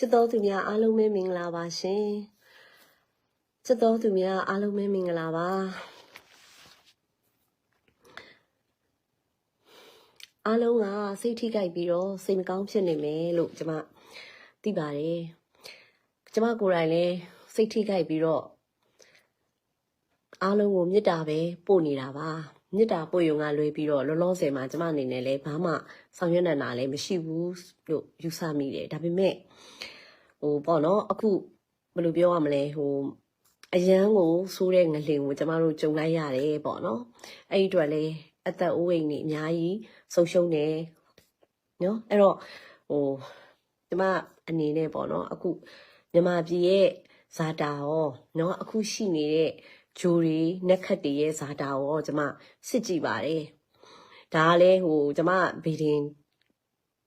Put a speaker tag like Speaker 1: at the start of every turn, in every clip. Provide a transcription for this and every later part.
Speaker 1: ချစ်တော်သူများအားလုံးပဲမင်္ဂလာပါရှင်ချစ်တော်သူများအားလုံးပဲမင်္ဂလာပါအားလုံးကစိတ်ထိကြိုက်ပြီးတော့စိတ်မကောင်းဖြစ်နေမယ်လို့ကျွန်မသိပါတယ်ကျွန်မကိုယ်တိုင်လည်းစိတ်ထိကြိုက်ပြီးတော့အားလုံးကိုမေတ္တာပဲပို့နေတာပါ မေတ္တာပို့ရုံကလွဲပြီးတော့လောလောဆယ်မှာကျွန်မအနေနဲ့လည်းဘာမှဆောင်ရွက်နိုင်တာလည်းမရှိဘူးလို့ယူဆမိတယ်ဒါပေမဲ့ဟိုပေါ့နော်အခုဘယ်လိုပြောရမလဲဟိုအရန်ကိုဆိုးတဲ့ငလင်ကိုကျမတို့ကြုံလိုက်ရတယ်ပေါ့နော်အဲ့ဒီအတွက်လေအသက်အိုးအိမ်ကြီးအများကြီးဆုံးရှုံးတယ်နော်အဲ့တော့ဟိုကျမအနေနဲ့ပေါ့နော်အခုမြန်မာပြည်ရဲ့ဇာတာရောနော်အခုရှိနေတဲ့ ဂျိုတွေနက်ခတ်တွေရဲ့ဇာတာရောကျမစစ်ကြည့်ပါတယ်ဒါကလည်းဟိုကျမဗီဒင်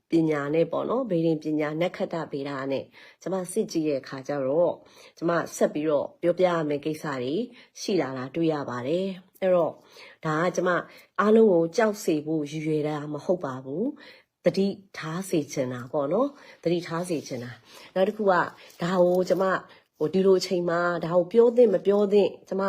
Speaker 1: ပညာနဲ့ပေါ့နော်ဗေဒင်ပညာနက္ခတ္တဗေဒနဲ့ကျမစစ်ကြည့်ရဲ့အခါကျတော့ကျမဆက်ပြီးတော့ပြောပြရမယ့်ကိစ္စတွေရှိလာတာတွေ့ရပါတယ်အဲ့တော့ဒါကကျမအားလုံးကိုကြောက်စေဖို့ရည်ရွယ်တာမဟုတ်ပါဘူးတတိထားစေချင်တာပေါ့နော်တတိထားစေချင်တာနောက်တစ်ခုကဒါကိုကျမ ဟိုဒီလိုအချိန်မှာဒါကိုပြောသင့်မပြောသင့်ကျမ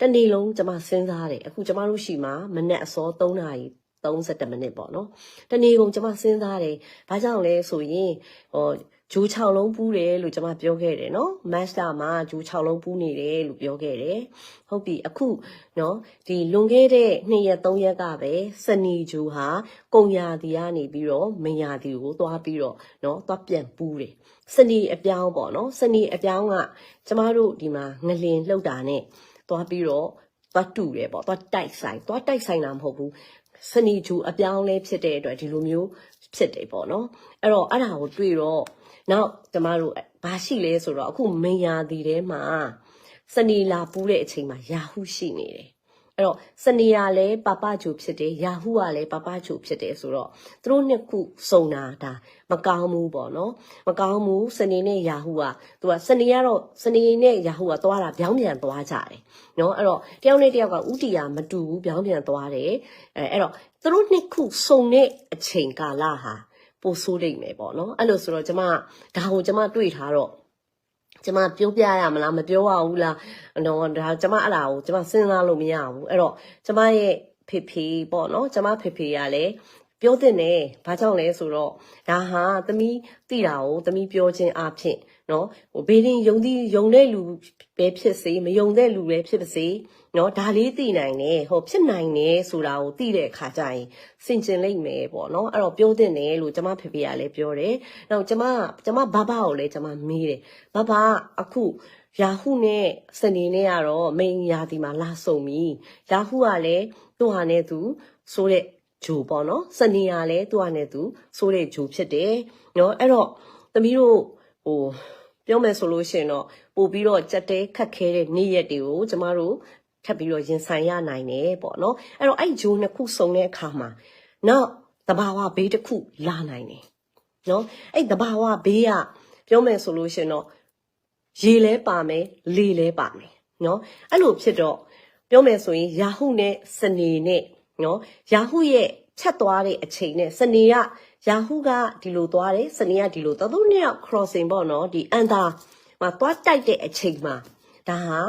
Speaker 1: တနေ့လုံးကျမစဉ်းစားတယ်အခုကျမတို့ရှိမှာမနေ့အစော3နာရီ30မိနစ်ပေါ့နော်တနေ့ကုန်ကျမစဉ်းစားတယ်ဘာကြောင့်လဲဆိုရင်ဟော ဂျိုး6လုံးပူးတယ်လို့ကျမပြောခဲ့တယ်နော်မတ်စတာမှာဂျိုး6လုံးပူးနေတယ်လို့ပြောခဲ့တယ်ဟုတ်ပြီအခုနော်ဒီလွန်ခဲ့တဲ့2ရက်3ရက်ကပဲစနီဂျိုးဟာကုံရာတီကနေပြီးတော့မင်ရာတီကိုသွားပြီးတော့နော်သွားပြန်ပူးတယ်စနီအပြောင်းပေါ့နော်စနီအပြောင်းကကျမတို့ဒီမှာငလင်လှုပ်တာနဲ့သွားပြီးတော့သွားတူတယ်ပေါ့သွားတိုက်ဆိုင်သွားတိုက်ဆိုင်တာမဟုတ်ဘူးစနီဂျူအပြောင်းလဲဖြစ်တဲ့အတွက်ဒီလိုမျိုးဖြစ်တယ်ပေါ့နော်အဲ့တော့အဲ့ဒါကိုတွေ့တော့ နောက်ကျမတို့ဘာရှိလဲဆိုတော့အခုမင်ယာဒီထဲမှာစနီလာပူးတဲ့အချိန်မှာယာဟုရှိနေတယ်အဲ့တော့စနီယာလည်းပပဂျူဖြစ်တယ်ယာဟုကလည်းပပဂျူဖြစ်တယ်ဆိုတော့သူတို့နှစ်ခုစုံတာဒါမကောင်းဘူးပေါ့နော်မကောင်းဘူးစနေနဲ့ယာဟုကသူကစနေကတော့စနေနဲ့ယာဟုကသွားတာဗျောင်းပြန်သွားကြတယ်နော်အဲ့တော့တယောက်နဲ့တယောက်ကဥတီယာမတူဘူးဗျောင်းပြန်သွားတယ်အဲအဲ့တော့သူတို့နှစ်ခုစုံတဲ့အချိန်ကာလဟာ ပိုဆိုးလိမ့်မယ်ပေါ့နော်အဲ့လိုဆိုတော့ကျမဒါကိုကျမတွေ့ထားတော့ကျမပြောပြရမလားမပြောရဘူးလားတော့ဒါကျမအဲ့ဒါကိုကျမစဉ်းစားလို့မရဘူးအဲ့တော့ကျမရဲ့ဖေဖေပေါ့နော်ကျမဖေဖေကလည်းပြောတဲ့နဲ့ဘာကြောင့်လဲဆိုတော့ဒါဟာသမီးတိတာကိုသမီးပြောခြင်းအဖြစ်နော်ဟိုဘေးရင်ယုံသီးယုံတဲ့လူပဲဖြစ်စေမယုံတဲ့လူပဲဖြစ်ပါစေ နော်ဒါလေးသိနိုင်တယ်ဟိုဖြစ်နိုင်တယ်ဆိုတာကိုသိတဲ့အခါကျရင်စင်ကျင်လိမ့်မယ်ပေါ့နော်အဲ့တော့ပြောတဲ့နဲ့လို့ကျမဖေဖေကလည်းပြောတယ်နောက်ကျမကျမဘဘကိုလည်းကျမမေးတယ်ဘဘအခုယာဟုနဲ့စနေနဲ့ကတော့မိန်ယာဒီမှာလာဆုံပြီယာဟုကလည်းသူ့ဟာနဲ့သူဆိုတဲ့ဂျိုပေါ့နော်စနေကလည်းသူ့ဟာနဲ့သူဆိုတဲ့ဂျိုဖြစ်တယ်နော်အဲ့တော့သမီးတို့ဟိုပြောမယ်ဆိုလို့ရှိရင်တော့ပို့ပြီးတော့ကြက်တဲခတ်ခဲတဲ့နေ့ရက်တွေကိုကျမတို့ ထပ်ပြီးတော့ရင်ဆိုင်ရနိုင်တယ်ပေါ့နော်အဲ့တော့အဲ့ဂျိုနှစ်ခုစုံတဲ့အခါမှာနောက်တဘာဝဘေးတစ်ခုလာနိုင်တယ်နော်အဲ့တဘာဝဘေးကပြောမယ်ဆိုလို့ရှိရင်တော့ရေလဲပါမယ်လေလဲပါမယ်နော်အဲ့လိုဖြစ်တော့ပြောမယ်ဆိုရင်ယာဟုနဲ့စနေနဲ့နော်ယာဟုရဲ့ဖြတ်သွားတဲ့အချိန်နဲ့စနေကယာဟုကဒီလိုသွားတယ်စနေကဒီလိုသွားသူနှစ်ယောက် crossing ပေါ့နော်ဒီအန်တာမှာသွားတိုက်တဲ့အချိန်မှာဒါဟာ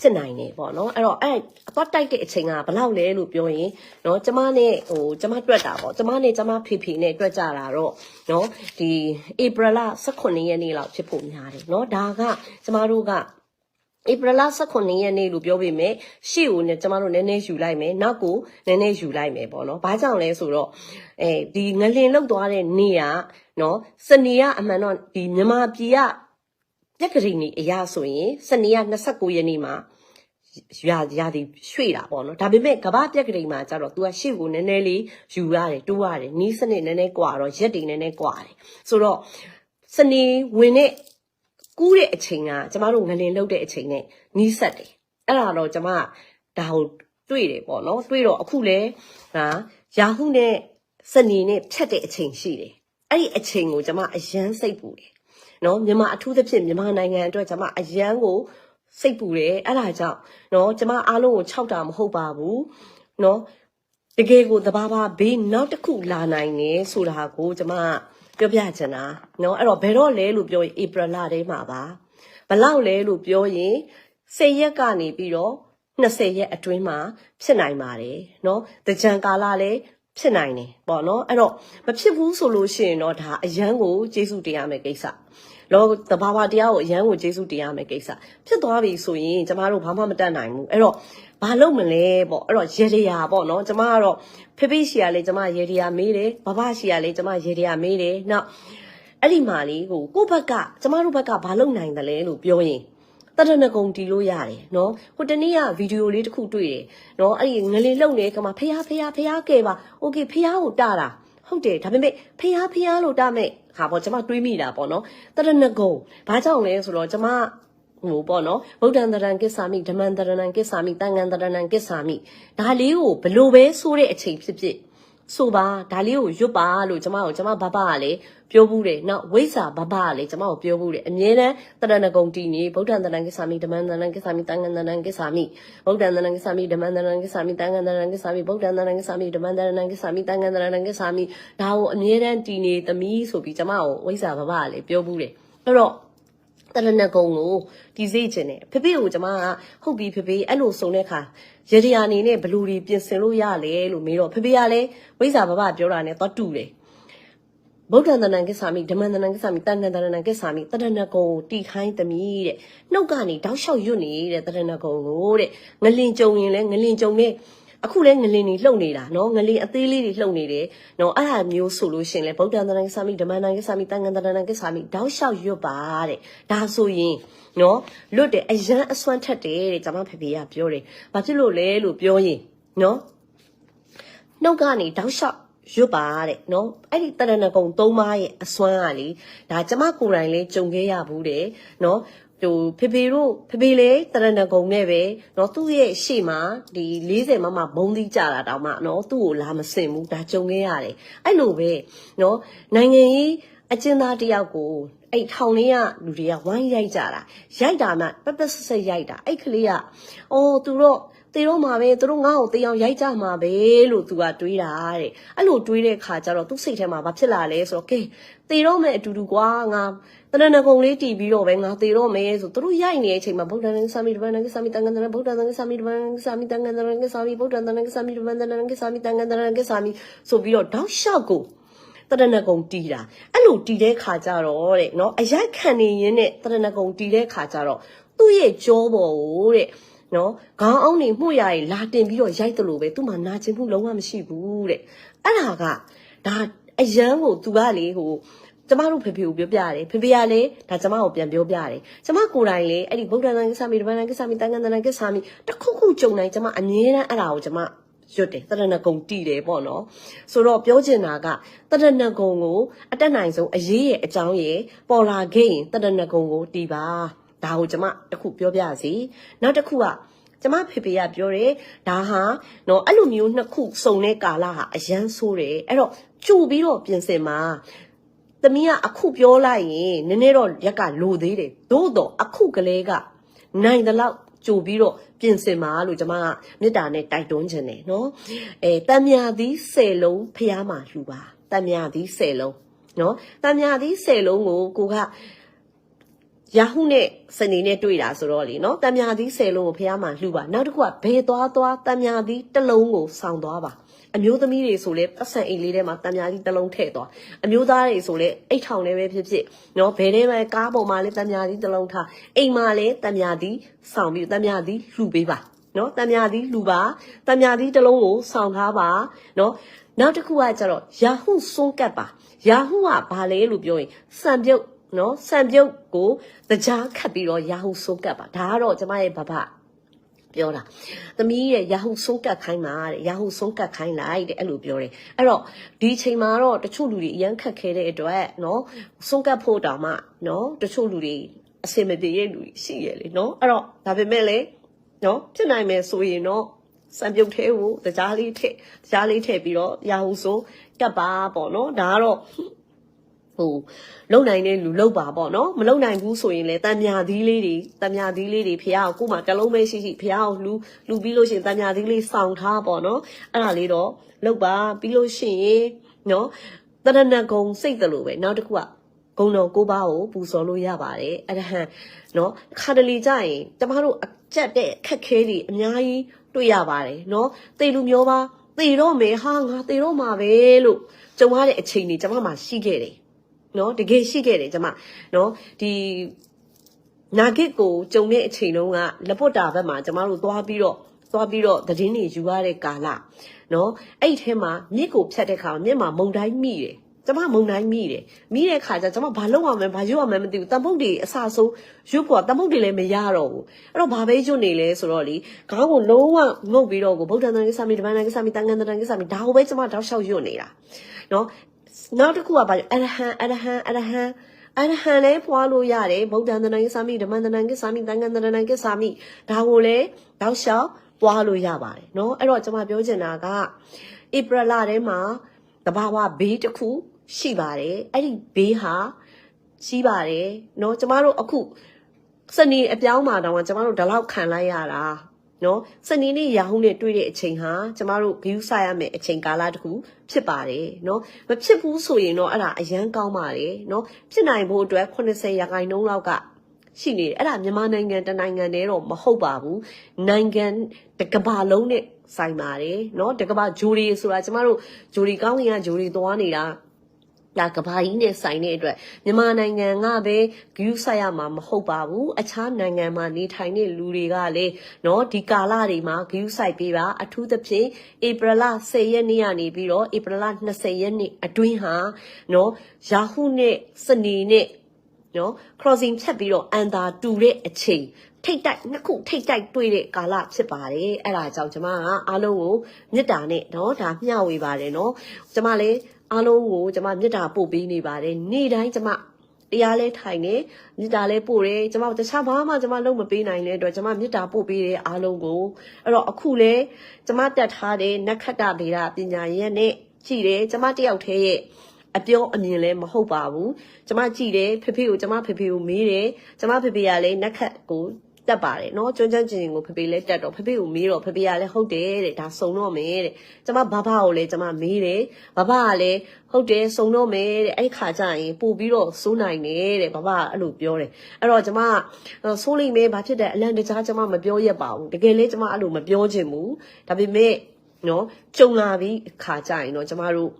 Speaker 1: ဖြစ်နိုင်တယ်ပေါ့နော်အဲ့တော့အဲ့သွားတိုက်တဲ့အချိန်ကဘယ်လောက်လဲလို့ပြောရင်နော်ကျမနဲ့ဟိုကျမတွက်တာပေါ့ကျမနဲ့ကျမဖေဖေနဲ့တွက်ကြတာတော့နော်ဒီဧပြီလ18ရက်နေ့လောက်ဖြစ်ဖို့များတယ်နော်ဒါကကျမတို့ကဧပြီလ18ရက်နေ့လို့ပြောပေမဲ့ရှေ့ကိုねကျမတို့နည်းနည်းယူလိုက်မယ်နောက်ကိုနည်းနည်းယူလိုက်မယ်ပေါ့နော်ဘာကြောင့်လဲဆိုတော့အဲဒီငလင်လောက်သွားတဲ့နေ့ကနော်စနေကအမှန်တော့ဒီမြန်မာပြည်က ပြက်ကလေးနေအရာဆိုရင်စနေက29ရက်နေ့မှာရာရာဒီရွှေ့တာပေါ့နော်ဒါပေမဲ့ကမ္ဘာပြက်ကလေးမှာကျတော့ तू ကရှေ့ကိုနည်းနည်းလေးယူရတယ်တိုးရတယ်နီးစနစ်နည်းနည်းကွာတော့ရက်တွေနည်းနည်းကွာတယ်ဆိုတော့စနေဝင်တဲ့ကူးတဲ့အချိန်ကကျမတို့ငလင်လှုပ်တဲ့အချိန်နဲ့နီးဆက်တယ်အဲ့ဒါတော့ကျမကဒါကိုတွေ့တယ်ပေါ့နော်တွေ့တော့အခုလဲဟာယာဟုနဲ့စနေနဲ့ဖြတ်တဲ့အချိန်ရှိတယ်အဲ့ဒီအချိန်ကိုကျမအယမ်းစိတ်ပူတယ် နော်မြန်မာအထူးသဖြင့်မြန်မာနိုင်ငံအတွက်ကျမအယမ်းကိုစိတ်ပူတယ်အဲ့ဒါကြောင့်နော်ကျမအားလုံးကိုခြောက်တာမဟုတ်ပါဘူးနော်တကယ်ကိုတဘာဘာဘေးနောက်တစ်ခုလာနိုင်နေဆိုတာကိုကျမက ပြောပြချင်တာเนาะအဲ့တော့ဘယ်တော့လဲလို့ပြောရင်ဧပြီလထဲမှာပါဘလောက်လဲလို့ပြောရင်10ရက်ကနေပြီးတော့20ရက်အတွင်းမှာဖြစ်နိုင်ပါတယ်เนาะတကြံကာလလည်း ဖြစ်နိုင်တယ်ပေါ့နော်အဲ့တော့မဖြစ်ဘူးဆိုလို့ရှိရင်တော့ဒါအရန်ကိုကျေးဇူးတင်ရမယ်ကိစ္စလောတဘာဝတရားကိုအရန်ကိုကျေးဇူးတင်ရမယ်ကိစ္စဖြစ်သွားပြီဆိုရင်ကျမတို့ဘာမှမတတ်နိုင်ဘူးအဲ့တော့ဘာလုပ်မလဲပေါ့အဲ့တော့ရေရရာပေါ့နော်ကျမကတော့ဖေဖေရှီကလည်းကျမရေရရာမေးတယ်ဘဘရှီကလည်းကျမရေရရာမေးတယ်နောက်အဲ့ဒီမှာလေဟိုကိုယ့်ဘက်ကကျမတို့ဘက်ကဘာလုပ်နိုင်တယ်လဲလို့ပြောရင် တရဏဂုံတီလို့ရတယ်နော်ဟိုတနေ့ကဗီဒီယိုလေးတစ်ခုတွေ့တယ်နော်အဲ့ဒီငလင်လုံနေကမှဖះဖះဖះကဲပါโอเคဖះကိုတတာဟုတ်တယ်ဒါပေမဲ့ဖះဖះလို့တမဲ့ဟာပေါ့ကျမတွေးမိတာပေါ့နော်တရဏဂုံဘာကြောင့်လဲဆိုတော့ကျမဟိုပေါ့နော်ဗုဒ္ဓံတရံကိစ္ဆာမိဓမ္မံတရဏံကိစ္ဆာမိတန်ငံတရဏံကိစ္ဆာမိဒါလေးကိုဘလို့ပဲဆိုတဲ့အချိန်ဖြစ်ဖြစ် ဆိုပါဒါလေးကိုရွတ်ပါလို့ကျမကိုကျမဘဘကလည်းပြောဘူးတယ်နောက်ဝိဇ္ဇာဘဘကလည်းကျမကိုပြောဘူးတယ်အမြဲတမ်းတရဏဂုံတီနေဗုဒ္ဓံတရံကိစ္ဆာမိဓမ္မံတရံကိစ္ဆာမိတန်ငံတရံကိစ္ဆာမိဗုဒ္ဓံတရံကိစ္ဆာမိဓမ္မံတရံကိစ္ဆာမိတန်ငံတရံကိစ္ဆာမိဗုဒ္ဓံတရံကိစ္ဆာမိဓမ္မံတရံကိစ္ဆာမိတန်ငံတရံကိစ္ဆာမိဒါကိုအမြဲတမ်းတီနေသမီးဆိုပြီးကျမကိုဝိဇ္ဇာဘဘကလည်းပြောဘူးတယ်အဲ့တော့ တရဏဂုံကိုဒီစေ့ခြင်းနဲ့ဖေဖေကိုကျမကဟုတ်ပြီဖေဖေအဲ့လိုစုံတဲ့အခါရေဒီယာအနေနဲ့ဘလူတွေပြင်ဆင်လို့ရလဲလို့မေးတော့ဖေဖေကလည်းဝိဇ္ဇာဘဘပြောတာနဲ့သွားတူတယ်ဗုဒ္ဓံတဏံကိစ္ဆာမိဓမ္မံတဏံကိစ္ဆာမိတန်တန်တဏံကိစ္ဆာမိတရဏဂုံကိုတီခိုင်းသမီးတဲ့နှုတ်ကနေတောက်လျှောက်ရွတ်နေတဲ့တရဏဂုံကိုတဲ့ငလင်ကြုံရင်လဲငလင်ကြုံနဲ့ အခုလဲငလင်တွေလှုပ်နေတာနော်ငလင်အသေးလေးတွေလှုပ်နေတယ်နော်အဲ့ဒါမျိုးဆိုလို့ရှရင်လဲဗုဒ္ဓံတဏံကိစ္ဆာမိဓမ္မံတဏံကိစ္ဆာမိတန်တန်တဏံကိစ္ဆာမိတောက်လျှောက်ရွတ်ပါတဲ့ဒါဆိုရင်နော်လွတ်တယ်အရန်အစွမ်းထက်တယ်တဲ့ကျွန်မဖေဖေကပြောတယ်ဘာဖြစ်လို့လဲလို့ပြောရင်နော်နှုတ်ကနေတောက်လျှောက်ရွတ်ပါတဲ့နော်အဲ့ဒီတရဏဂုံ၃ပါးရဲ့အစွမ်းကလေဒါကျမကိုယ်တိုင်လေးကြုံခဲ့ရဘူးတဲ့နော် ဟိုဖေဖေတို့ဖေဖေလေတရဏဂုံနဲ့ပဲเนาะသူ့ရဲ့ရှေ့မှာဒီ40မမဘုံသီးကြတာတောင်မှเนาะသူ့ကိုလာမစင်ဘူးဒါကြုံခဲ့ရတယ်အဲ့လိုပဲเนาะနိုင်ငံရေးအကျဉ်းသားတယောက်ကိုအဲ့ထောင်လေးကလူတွေကဝိုင်းရိုက်ကြတာရိုက်တာမှပက်ပက်ဆက်ဆက်ရိုက်တာအဲ့ကလေးကအော်သူတော့ တေတော့မှာပဲသူတို့ငါ့ကိုတေအောင်ရိုက်ကြမှာပဲလို့သူကတွေးတာတဲ့အဲ့လိုတွေးတဲ့ခါကျတော့သူ့စိတ်ထဲမှာဘာဖြစ်လာလဲဆိုတော့ကဲတေတော့မယ်အတူတူကွာငါတရဏဂုံလေးတီးပြီးတော့ပဲငါတေတော့မယ်ဆိုသူတို့ရိုက်နေတဲ့အချိန်မှာဗုဒ္ဓံကိသမီဓမ္မံကိသမီတန်ခန္ဓာဗုဒ္ဓံကိသမီဓမ္မံကိသမီတန်ခန္ဓာကိသမီဗုဒ္ဓံကိသမီဓမ္မံကိသမီတန်ခန္ဓာကိသမီဆိုပြီးတော့တောက်လျှောက်ကိုတရဏဂုံတီးတာအဲ့လိုတီးတဲ့ခါကျတော့တဲ့နော်အရိုက်ခံနေရင်းနဲ့တရဏဂုံတီးတဲ့ခါကျတော့သူ့ရဲ့ကြောပေါ်ကိုတဲ့ နော်ခေါင်းအောင်နေမှုရည်လာတင်ပြီးတော့ရိုက်တယ်လို့ပဲသူ့မှာနာကျင်မှုလုံးဝမရှိဘူးတဲ့အဲ့ဒါကဒါအရန်ကိုသူကလေဟိုကျမတို့ဖေဖေကိုပြောပြတယ်ဖေဖေကလည်းဒါကျမကိုပြန်ပြောပြတယ်ကျမကိုယ်တိုင်လေအဲ့ဒီဗုဒ္ဓံကိစ္စမီဓမ္မံကိစ္စမီတန်ခန္ဓာကိစ္စမီတခုခုကြုံနိုင်ကျမအမြဲတမ်းအဲ့ဒါကိုကျမရွတ်တယ်တရဏဂုံတီးတယ်ပေါ့နော်ဆိုတော့ပြောချင်တာကတရဏဂုံကိုအတက်နိုင်ဆုံးအရေးရဲ့အကြောင်းရဲ့ပေါ်လာခဲ့ရင်တရဏဂုံကိုတီးပါ ဒါကိုကျမတခုပြောပြစီနောက်တစ်ခုကကျမဖေဖေကပြောတယ်ဒါဟာနော်အဲ့လိုမျိုးနှစ်ခုစုံတဲ့ကာလဟာအရန်ဆိုးတယ်အဲ့တော့ကြိုပြီးတော့ပြင်ဆင်မှာသမီးကအခုပြောလိုက်ရင်နည်းနည်းတော့ရက်ကလိုသေးတယ်သို့တော့အခုကလေးကနိုင်တဲ့လောက်ကြိုပြီးတော့ပြင်ဆင်ပါလို့ကျွန်မကမေတ္တာနဲ့တိုက်တွန်းခြင်းတယ်နော်အဲတံမြာသည်၁၀လုံးဖျားမှာလှူပါတံမြာသည်၁၀လုံးနော်တံမြာသည်၁၀လုံးကိုကိုက ယာဟုနဲ့စနေနဲ့တွေ့တာဆိုတော့လေနော်တံမြာသည်၁၀လုံးကိုဖျားမှာလှူပါနောက်တစ်ခုကဘယ်သွားသွားတံမြာသည်တစ်လုံးကိုစောင်းသွားပါအမျိုးသမီးတွေဆိုလဲပတ်စံအိတ်လေးထဲမှာတံမြာကြီးတစ်လုံးထည့်သွားအမျိုးသားတွေဆိုလဲအိတ်ထောင်လေးပဲဖြစ်ဖြစ်နော်ဘယ်ထဲမှာကားပေါ်မှာလဲတံမြာကြီးတစ်လုံးထားအိမ်မှာလဲတံမြာကြီးစောင်းပြီးတံမြာကြီးလှူပေးပါနော်တံမြာကြီးလှူပါတံမြာကြီးတစ်လုံးကိုစောင်းထားပါနော်နောက်တစ်ခုကကျတော့ယာဟုစွန်းကတ်ပါယာဟုကဘာလဲလို့ပြောရင်စံပြုတ် နော်စံပြုတ်ကိုတကြားခတ်ပြီးတော့ယာဟုစွန်းကတ်ပါဒါကတော့ကျမရဲ့ဘဘပြောတာသမီးရဲ့ရာဟုဆုံးကတ်ခိုင်းပါတဲ့ရာဟုဆုံးကတ်ခိုင်းလိုက်တဲ့အဲ့လိုပြောတယ်အဲ့တော့ဒီချိန်မှာတော့တချို့လူတွေအရန်ခက်ခဲတဲ့အတွက်နော်ဆုံးကတ်ဖို့တောင်မှနော်တချို့လူတွေအစင်မပြေရဲ့လူတွေရှိရလေနော်အဲ့တော့ဒါပေမဲ့လေနော်ဖြစ်နိုင်မယ်ဆိုရင်တော့စံပြုတ်သေးကိုတကြားလေးထည့်တကြားလေးထည့်ပြီးတော့ရာဟုဆုံးကတ်ပါပေါ့နော်ဒါကတော့ ဟိုလုံနိုင်တဲ့လူလုံပါပေါ့နော်မလုံနိုင်ဘူးဆိုရင်လည်းတံမြာသီးလေးတွေတံမြာသီးလေးတွေဖះကိုကိုမှတလုံးပဲရှိရှိဖះကိုလူလူပြီးလို့ရှိရင်တံမြာသီးလေးစောင့်ထားပေါ့နော်အဲ့ဒါလေးတော့လုံပါပြီးလို့ရှိရင်နော်တရဏဂုံစိတ်တလို့ပဲနောက်တစ်ခုကဂုံတော်ကိုးပါးကိုပူဇော်လို့ရပါတယ်အရဟံနော်ခါတလီကြရင်ကျမတို့အကြက်တဲ့ခက်ခဲတွေအများကြီးတွေ့ရပါတယ်နော်တေလူမျိုးပါတေတော့မယ်ဟာငါတေတော့မှာပဲလို့ကြုံရတဲ့အချိန်တွေကျမမှာရှိခဲ့တယ် နော်တကယ်ရှိခဲ့တယ်ကျမနော်ဒီနာဂစ်ကိုကြုံတဲ့အချိန်တုန်းကလက်ပွတ်တာဘက်မှာကျမတို့သွားပြီးတော့သွားပြီးတော့သတင်းတွေယူရတဲ့ကာလနော်အဲ့ထဲမှာမြစ်ကိုဖြတ်တဲ့ခါမြစ်မှာမုန်တိုင်းမိတယ်ကျမမုံတိုင်းမိတယ်မိတဲ့ခါကျကျမဘာလုပ်ရမလဲဘာရွတ်ရမလဲမသိဘူးတံပုတ်တွေအစဆုံးရွတ်ဖို့တံပုတ်တွေလည်းမရတော့ဘူးအဲ့တော့ဘာပဲရွတ်နေလဲဆိုတော့လေခေါင်းကိုလုံးဝငုတ်ပြီးတော့ကိုဗုဒ္ဓံတန်ကိစ္စမိတပန်တန်ကိစ္စမိတန်ခန်တန်ကိစ္စမိဒါကိုပဲကျမတောက်လျှောက်ရွတ်နေတာနော် နောက်တစ်ခုကဘာလဲအရဟံအရဟံအရဟံအရဟံလည်းဖွာလို့ရတယ်ဗုဒ္ဓံတန်ကိစ္စမိဓမ္မတန်ကိစ္စမိတန်ခမ်းတန်ကိစ္စမိဒါကိုလည်းတောက်လျှောက်ပွားလို့ရပါတယ်เนาะအဲ့တော့ကျွန်မပြောချင်တာကဧပြီလထဲမှာတဘာဝဘေးတစ်ခုရှိပါတယ်အဲ့ဒီဘေးဟာရှိပါတယ်เนาะကျမတို့အခုစနေအပြောင်းမှာတောင်မှကျမတို့ဒီလောက်ခံလိုက်ရတာ เนาะစနေနေ့ရာဟုနဲ့တွေ့တဲ့အချိန်ဟာကျမတို့ဂယူးဆိုင်ရမယ်အချိန်ကာလတစ်ခုဖြစ်ပါတယ်เนาะမဖြစ်ဘူးဆိုရင်တော့အဲ့ဒါအရန်ကောင်းပါတယ်เนาะဖြစ်နိုင်ဖို့အတွက်80ရာခိုင်နှုန်းလောက်ကရှိနေတယ်အဲ့ဒါမြန်မာနိုင်ငံတနိုင်ငံတည်းတော့မဟုတ်ပါဘူးနိုင်ငံတစ်ကမ္ဘာလုံးနဲ့ဆိုင်ပါတယ်เนาะတစ်ကမ္ဘာဂျိုရီဆိုတာကျမတို့ဂျိုရီကောင်းကင်ကဂျိုရီသွားနေတာ ဒါကဘာကြီးနဲ့ဆိုင်တဲ့အတွက်မြန်မာနိုင်ငံကပဲဂယူးဆိုင်ရမှာမဟုတ်ပါဘူးအခြားနိုင်ငံမှာနေထိုင်တဲ့လူတွေကလည်းเนาะဒီကာလတွေမှာဂယူးဆိုင်ပေးပါအထူးသဖြင့်ဧပြီလ10ရက်နေ့ကနေပြီးတော့ဧပြီလ20ရက်နေ့အတွင်းဟာเนาะယာဟုနဲ့စနေနဲ့နော် crossing ဖြတ်ပြီးတော့အန်တာတူတဲ့အချိန်ထိတ်တိုက်နှစ်ခုထိတ်တိုက်တွေ့တဲ့ကာလဖြစ်ပါတယ်အဲ့ဒါကြောင့်ကျွန်မကအားလုံးကိုမေတ္တာနဲ့နော်ဒါမျှဝေပါတယ်နော်ကျွန်မလည်း အားလုံးကိုကျွန်မမေတ္တာပို့ပေးနေပါတယ်နေ့တိုင်းကျွန်မတရားလဲထိုင်နေမေတ္တာလဲပို့တယ်ကျွန်မတခြားဘာမှကျွန်မလုံးမပေးနိုင်တဲ့အတွက်ကျွန်မမေတ္တာပို့ပေးတဲ့အားလုံးကိုအဲ့တော့အခုလဲကျွန်မတက်ထားတဲ့နက္ခတ္တဗေဒပညာရက်နဲ့ကြည့်တယ်ကျွန်မတယောက်တည်းရဲ့အပြောအမြင်လည်းမဟုတ်ပါဘူးကျမကြည့်တယ်ဖေဖေကိုကျမဖေဖေကိုမေးတယ်ကျမဖေဖေကလည်းနက်ခတ်ကို တက်ပါတယ်နော်ကျွမ်းကျွမ်းကျင်ကျင်ကိုဖေဖေလည်းတက်တော့ဖေဖေကိုမေးတော့ဖေဖေကလည်းဟုတ်တယ်တဲ့ဒါစုံတော့မယ်တဲ့ကျမဘဘကိုလည်းကျမမေးတယ်ဘဘကလည်းဟုတ်တယ်စုံတော့မယ်တဲ့အဲ့ခါကျရင်ပို့ပြီးတော့စိုးနိုင်တယ်တဲ့ဘဘအဲ့လိုပြောတယ်အဲ့တော့ကျမစိုးလိမ့်မယ်ဘာဖြစ်တယ်အလန့်တကြားကျမမပြောရက်ပါဘူးတကယ်လည်းကျမအဲ့လိုမပြောချင်ဘူးဒါပေမဲ့နော်ကြုံလာပြီးခါကြရင်တော့ကျမတို့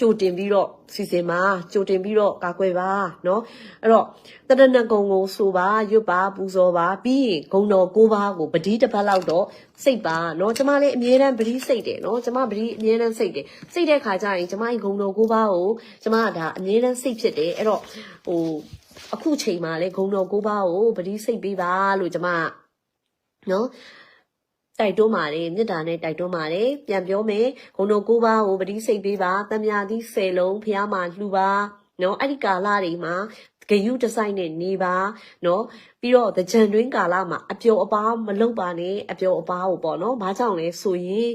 Speaker 1: ကြိုတင်ပြီးတော့စီစဉ်ပါကြိုတင်ပြီးတော့ကာကွယ်ပါเนาะအဲ့တော့တရဏဂုံကိုဆိုပါရွတ်ပါပူဇော်ပါပြီးရင်ဂုံတော်ကိုးပါးကိုပတိတစ်ပတ်လောက်တော့စိတ်ပါเนาะကျမလည်းအမြဲတမ်းပတိစိတ်တယ်เนาะကျမပတိအမြဲတမ်းစိတ်တယ်စိတ်တဲ့ခါကျရင်ကျမဂုံတော်ကိုးပါးကိုကျမကဒါအမြဲတမ်းစိတ်ဖြစ်တယ်အဲ့တော့ဟိုအခုချိန်မှာလေဂုံတော်ကိုးပါးကိုပတိစိတ်ပေးပါလို့ကျမเนาะ တိုက်တွန်းပါတယ်မေတ္တာနဲ့တိုက်တွန်းပါတယ်ပြန်ပြောမယ်ဂုဏ်တော်ကိုးပါးကိုပတိစိတ်ပေးပါတမြာသီး၁၀လုံးဖះမှာလှူပါနော်အဲ့ဒီကာလတွေမှာဂယုဒီဇိုင်းနဲ့နေပါနော်ပြီးတော့သကြံတွင်းကာလမှာအပျော်အပါမလုပ်ပါနဲ့အပျော်အပါကိုပေါ့နော်ဘာကြောင့်လဲဆိုရင်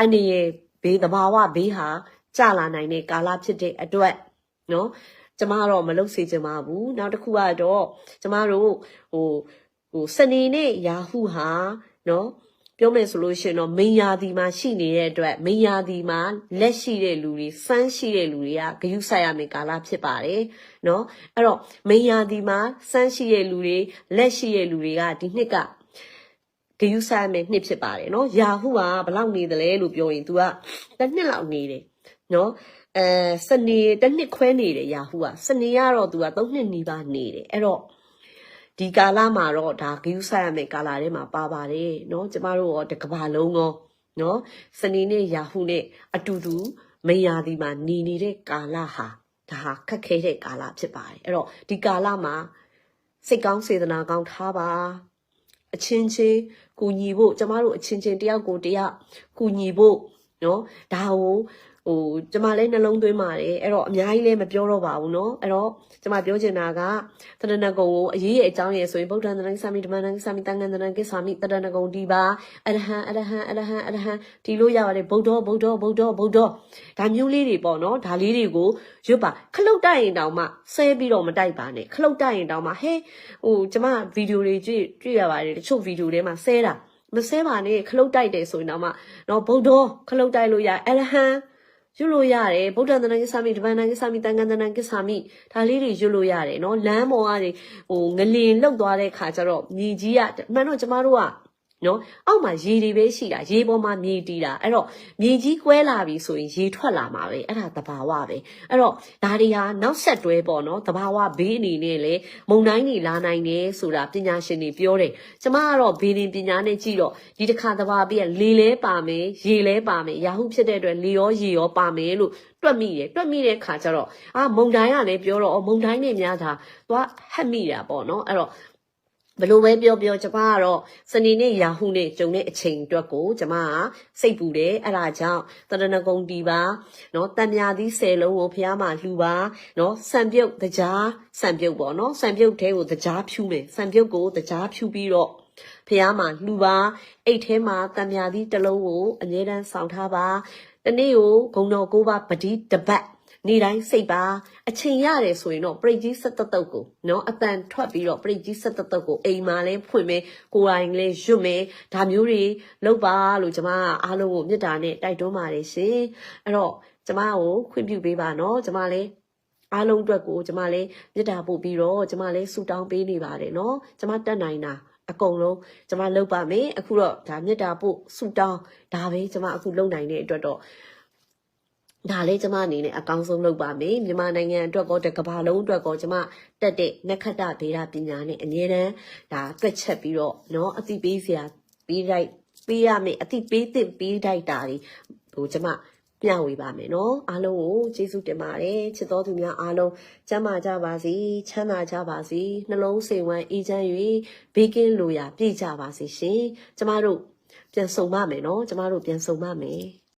Speaker 1: အနေရဲ့ဘေးသဘာဝဘေးဟာကြာလာနိုင်တဲ့ကာလဖြစ်တဲ့အတွက်နော်ကျမတော့မလုပ်စေချင်ပါဘူးနောက်တစ်ခုကတော့ကျမတို့ဟိုဟိုစနေနေ့ယာဟုဟာနော် ပြောမယ်ဆိုလို့ရှိရင်တော့မိန်ယာဒီမှာရှိနေတဲ့အတွက်မိန်ယာဒီမှာလက်ရှိတဲ့လူတွေစမ်းရှိတဲ့လူတွေကဂယုဆိုင်ရမယ်ကာလဖြစ်ပါတယ်เนาะအဲ့တော့မိန်ယာဒီမှာစမ်းရှိတဲ့လူတွေလက်ရှိတဲ့လူတွေကဒီနှစ်ကဂယုဆိုင်ရမယ်နှစ်ဖြစ်ပါတယ်เนาะယာဟုကဘယ်လောက်နေသလဲလို့ပြောရင် तू ကတစ်နှစ်လောက်နေတယ်เนาะအဲစနေတစ်နှစ်ခွဲနေတယ်ယာဟုကစနေကတော့ तू က3နှစ်နီးပါးနေတယ်အဲ့တော့ ဒီကာလမှာတော့ဒါဂယူးဆိုင်ရမယ်ကာလထဲမှာပါပါတယ်เนาะကျမတို့ရောတကဘာလုံးရောเนาะစနေနေ့ရာဟုနဲ့အတူတူမယာဒီမှာနေနေတဲ့ကာလဟာဒါဟာခက်ခဲတဲ့ကာလဖြစ်ပါတယ်အဲ့တော့ဒီကာလမှာစိတ်ကောင်းစေတနာကောင်းထားပါအချင်းချင်းကူညီဖို့ကျမတို့အချင်းချင်းတယောက်ကိုတယောက်ကူညီဖို့เนาะဒါကို ဟိုကျမလည်းနှလုံးသွင်းပါတယ်အဲ့တော့အများကြီးလည်းမပြောတော့ပါဘူးเนาะအဲ့တော့ကျမပြောချင်တာကတရဏဂုံကိုအရေးရဲ့အကြောင်းရဲ့ဆိုရင်ဗုဒ္ဓံတရဏဂိသမိဓမ္မတရဏဂိသမိတန်ခါတရဏဂိသမိတရဏဂုံဒီပါအရဟံအရဟံအရဟံအရဟံဒီလိုရပါတယ်ဗုဒ္ဓဗုဒ္ဓဗုဒ္ဓဗုဒ္ဓဒါမျိုးလေးတွေပေါ့เนาะဒါလေးတွေကိုရွတ်ပါခလုတ်တိုက်ရင်တောင်မှဆဲပြီးတော့မတိုက်ပါနဲ့ခလုတ်တိုက်ရင်တောင်မှဟဲဟိုကျမဗီဒီယိုတွေကြည့်တွေ့ရပါတယ်တချို့ဗီဒီယိုထဲမှာဆဲတာမဆဲပါနဲ့ခလုတ်တိုက်တယ်ဆိုရင်တော့မှတော့ဗုဒ္ဓခလုတ်တိုက်လို့ရအရဟံ ရွတ်လို့ရတယ်ဗုဒ္ဓတဏ္ဍကိစ္ဆာမိတပန်တန်ကိစ္ဆာမိတန်ခါတဏ္ဍကိစ္ဆာမိဒါလေးတွေရွတ်လို့ရတယ်နော်လမ်းပေါ်ကနေဟိုငလင်လောက်သွားတဲ့ခါကျတော့မြေကြီးကအမှန်တော့ကျမတို့က နော်အောက်မှာရေတွေပဲရှိတာရေပေါ်မှာမြေတီးတာအဲ့တော့မြေကြီးကွဲလာပြီဆိုရင်ရေထွက်လာမှာပဲအဲ့ဒါသဘာဝပဲအဲ့တော့ဒါတွေဟာနောက်ဆက်တွဲပေါ့နော်သဘာဝဘေးအနေနဲ့လေမုံတိုင်းတွေလာနိုင်တယ်ဆိုတာပညာရှင်တွေပြောတယ်ကျမကတော့ဘေးရင်ပညာနဲ့ကြည့်တော့ဒီတစ်ခါသဘာဝပြီးကလေလဲပါမယ်ရေလဲပါမယ်ရာဟုဖြစ်တဲ့အတွက်လေရောရေရောပါမယ်လို့တွက်မိတယ်တွက်မိတဲ့ခါကျတော့အာမုံတိုင်းကလည်းပြောတော့အော်မုံတိုင်းနဲ့များတာသွားဟက်မိတာပေါ့နော်အဲ့တော့ ဘယ်လိုပဲပြောပြောကျမကတော့စနေနေ့ရာဟုနဲ့ဂျုံတဲ့အချိန်အတွက်ကိုကျမကစိတ်ပူတယ်အဲ့ဒါကြောင့်တရဏဂုံတီပါနော်တန်မြာသီး၁၀လုံးကိုဖះမှာလှူပါနော်စံပြုတ်တကြားစံပြုတ်ပေါ့နော်စံပြုတ်ထဲကိုတကြားဖြူးမယ်စံပြုတ်ကိုတကြားဖြူးပြီးတော့ဖះမှာလှူပါအိတ်ထဲမှာတန်မြာသီးတစ်လုံးကိုအငြင်းတန်းဆောင်ထားပါတနေ့ကိုဂုံတော်ကိုပါပတိတပတ် နေတိုင်းစိတ်ပါအချိန်ရတယ်ဆိုရင်တော့ပရိတ်ကြီးဆက်တတုတ်ကိုနော်အတန်ထွက်ပြီးတော့ပရိတ်ကြီးဆက်တတုတ်ကိုအိမ်မှာလဲဖွင့်မယ်ကိုယ်တိုင်လဲရွတ်မယ်ဒါမျိုးတွေလုပ်ပါလို့ကျမကအားလုံးကိုမေတ္တာနဲ့တိုက်တွန်းပါတယ်ရှင်အဲ့တော့ကျမကိုခွင့်ပြုပေးပါနော်ကျမလည်းအားလုံးအတွက်ကိုကျမလည်းမေတ္တာပို့ပြီးတော့ကျမလည်းဆုတောင်းပေးနေပါတယ်နော်ကျမတက်နိုင်တာအကုန်လုံးကျမလုပ်ပါမယ်အခုတော့ဒါမေတ္တာပို့ဆုတောင်းဒါပဲကျမအခုလုပ်နိုင်တဲ့အတွက်တော့ ဒါလေးကျမအနေနဲ့အကောင်းဆုံးလုပ်ပါမယ်မြန်မာနိုင်ငံအတွက်ကောတစ်ကမ္ဘာလုံးအတွက်ကောကျမတက်တဲ့နက္ခတ္တဗေဒပညာနဲ့အငြင်းတန်းဒါတွက်ချက်ပြီးတော့เนาะအသိပေးစရာပေးလိုက်ပေးရမယ်အသိပေးသင့်ပေးလိုက်တာတွေဟိုကျမမျှဝေပါမယ်เนาะအားလုံးကိုကျေးဇူးတင်ပါတယ်ချစ်တော်သူများအားလုံးကျမ်းမာကြပါစေချမ်းသာကြပါစေနှလုံးစိမ်ဝမ်းအေးချမ်း၍ဘေးကင်းလိုရာပြည့်ကြပါစေရှင်ကျမတို့ပြန်ဆုံပါမယ်เนาะကျမတို့ပြန်ဆုံပါမယ်